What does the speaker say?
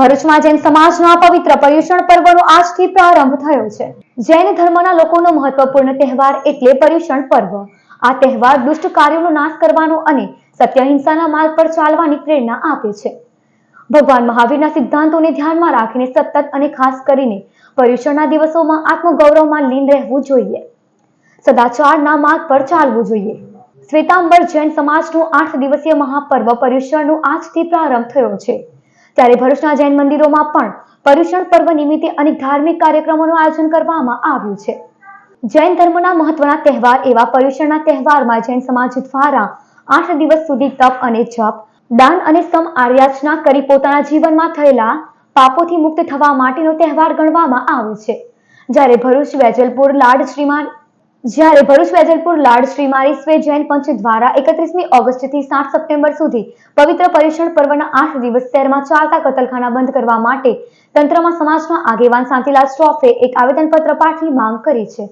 ભરૂચમાં જૈન સમાજના પવિત્ર પર્યુષણ પર્વનો આજથી પ્રારંભ થયો છે. જૈન ધર્મના લોકોનો મહત્વપૂર્ણ તહેવાર એટલે પર્યુષણ પર્વ. આ તહેવાર દુષ્ટ કાર્યોનો નાશ કરવાનો અને સત્ય હિંસાના માર્ગ પર ચાલવાની પ્રેરણા આપે છે. ભગવાન મહાવીરના સિદ્ધાંતોને ધ્યાનમાં રાખીને સતત અને ખાસ કરીને પર્યુષણના દિવસોમાં આત્મગૌરવમાં લીન રહેવું જોઈએ. સદાચારના માર્ગ પર ચાલવું જોઈએ. શ્વેતાંબર જૈન સમાજનું આઠ દિવસીય મહાપર્વ પર્યુષણનું આજથી પ્રારંભ થયો છે. ત્યારે ભરૂચના જૈન મંદિરોમાં પણ પર્યુષણ પર્વ નિમિત્તે અનેક ધાર્મિક કાર્યક્રમોનું આયોજન કરવામાં આવ્યું છે. જૈન ધર્મના મહત્વના તહેવાર એવા પર્યુષણના તહેવારમાં જૈન સમાજ દ્વારા આઠ દિવસ સુધી તપ અને જપ, દાન અને સમ આર્યાચના કરી પોતાના જીવનમાં થયેલા પાપોથી મુક્ત થવા માટેનો તહેવાર ગણવામાં આવે છે. જ્યારે ભરૂચ, વેજલપુર, લાડ, શ્રીમાન જ્યારે ભરૂચ વેજલપુર લાડ શ્રીમારી સ્વે જૈન પંચ દ્વારા એકત્રીસમી ઓગસ્ટથી સાત સપ્ટેમ્બર સુધી પવિત્ર પર્યુષણ પર્વના આઠ દિવસ શહેરમાં ચાલતા કતલખાના બંધ કરવા માટે તંત્રમાં સમાજના આગેવાન શાંતિલાલ શ્રોફે એક આવેદનપત્ર પાઠવી માંગ કરી છે.